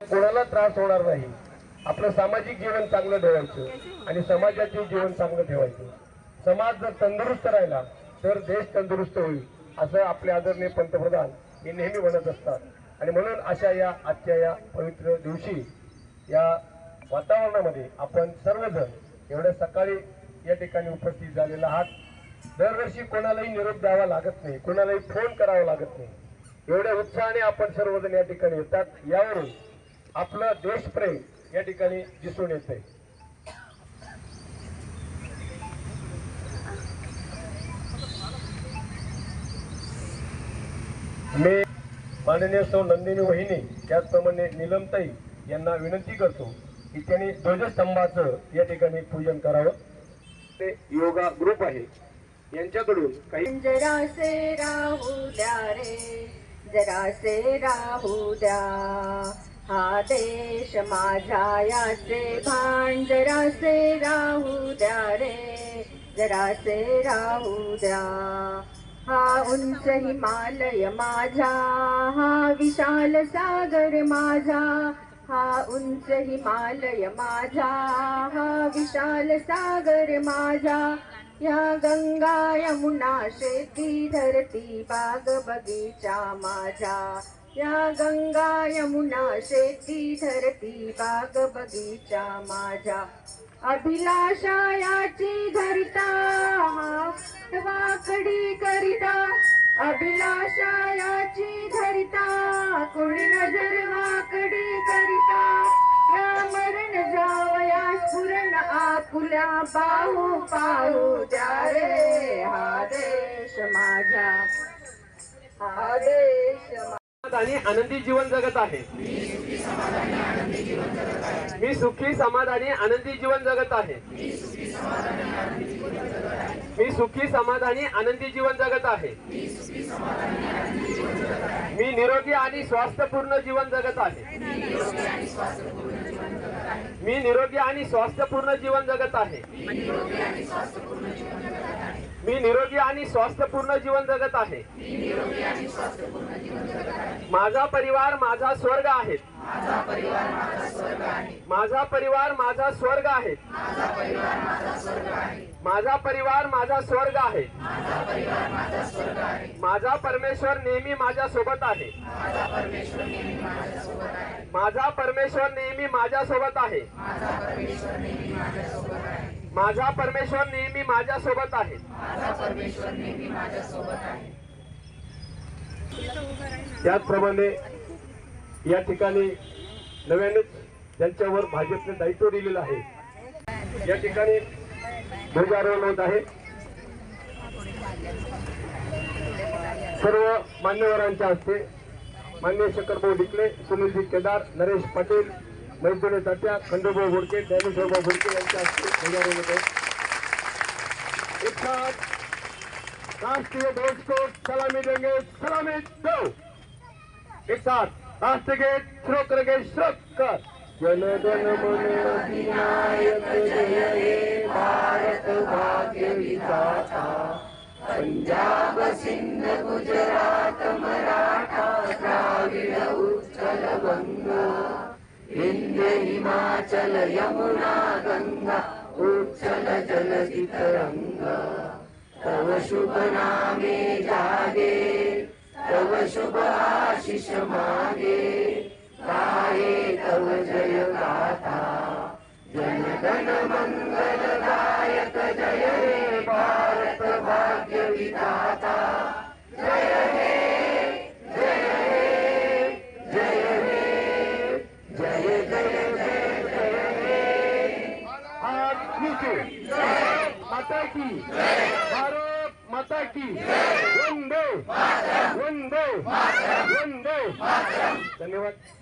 कोणाला त्रास होणार नाही. आपलं सामाजिक जीवन चांगलं ठेवायचं आणि समाजाचे जीवन चांगलं ठेवायचं. समाज जर तंदुरुस्त राहिला तर देश तंदुरुस्त होईल असं आपले आदरणीय पंतप्रधान हे नेहमी म्हणत असतात. आणि म्हणून अशा या आजच्या या पवित्र दिवशी या वातावरणामध्ये आपण सर्वजण एवढ्या सकाळी या ठिकाणी उपस्थित झालेला आहात. दरवर्षी कोणालाही निरोप द्यावा लागत नाही कोणालाही फोन करावा लागत नाही. एवढ्या उत्साहाने आपण सर्वजण या ठिकाणी येतात. यावरून आपलं देशप्रेम या ठिकाणी दिसून येते मी माननीय सौ नंदिनी वहिनी त्याचप्रमाणे निलमताई यांना विनंती करतो की त्यांनी ध्वजस्तंभाचं या ठिकाणी पूजन करावं. ते योगा ग्रुप आहे. यांच्याकडून काही जरासे राहू द्या रे जरासे राहू द्या. हा देश माझा याचे भान जरासे राहू द्या रे जरासे राहू द्या. हा उंच हिमालय माझा हा विशाल सागर माझा हा उंच हिमालय माझा हा विशाल सागर माझा. या गंगा यमुना शेती धरती बाग बगीचा माझा. या गंगा यमुना शेती धरती बाग बगीचा माझा अभिलाषा याची धरिता वाकडी करिता. अभिलाषा याची धरिता कोणी नजर वाकडी करिता. या मरण जावया स्फुरण आपुल्या पाहू पाहू द्या रे हा देश माझा हा देश आणि आनंदी जीवन जगत आहे. मी सुखी समाधानी आनंदी जीवन जगत आहे. मी सुखी समाधानी आनंदी जीवन जगत आहे. मी निरोगी आणि स्वास्थ्यपूर्ण जीवन जगत आहे. मी निरोगी आणि स्वास्थ्यपूर्ण जीवन जगत आहे. मी निरोगी आणि स्वास्थ्यपूर्ण जीवन जगत आहे. माझा परिवार माझा स्वर्ग आहे. माझा परिवार माझा स्वर्ग आहे. माझा परिवार माझा स्वर्ग आहे. माझा परमेश्वर नेहमी माझ्या सोबत आहे. माझा परमेश्वर नेहमी माझ्या सोबत आहे. माझा परमेश्वर नेहमी माझ्या सोबत आहे. त्याचप्रमाणे या ठिकाणी नव्यानेच त्यांच्यावर भाजपने दायित्व दिलेलं आहे या ठिकाणी ध्वजारोहण होत आहे. सर्व मान्यवरांच्या हस्ते मान्य शंकरभाऊ डिकले सुनीलजी केदार नरेश पाटील मैत्रिणी तात्या खंडूभाऊ बोडके ज्ञानेश्वरभाऊ घोडके यांच्या हस्ते ध्वजारोहण होत. आहे राष्ट्रीय ध्वज को सलामी देंगे सलामी दो. एक साथ राष्ट्रगीत श्रोत करेंगे श्रोत कर जन गण मन अधिनायक जय हे भारत भाग्य विधाता. पंजाब सिंध गुजरात मराठा द्राविड उत्कल बंगा. विंध्य हिमाचल यमुना गंगा उच्चल जल तरंग तव शुभ नामे जागे तव शुभ आशिष मागे। गाये तव जय गाथा जन गण मंगल की भारत माता की वंदे. वंदे. वंदे. धन्यवाद.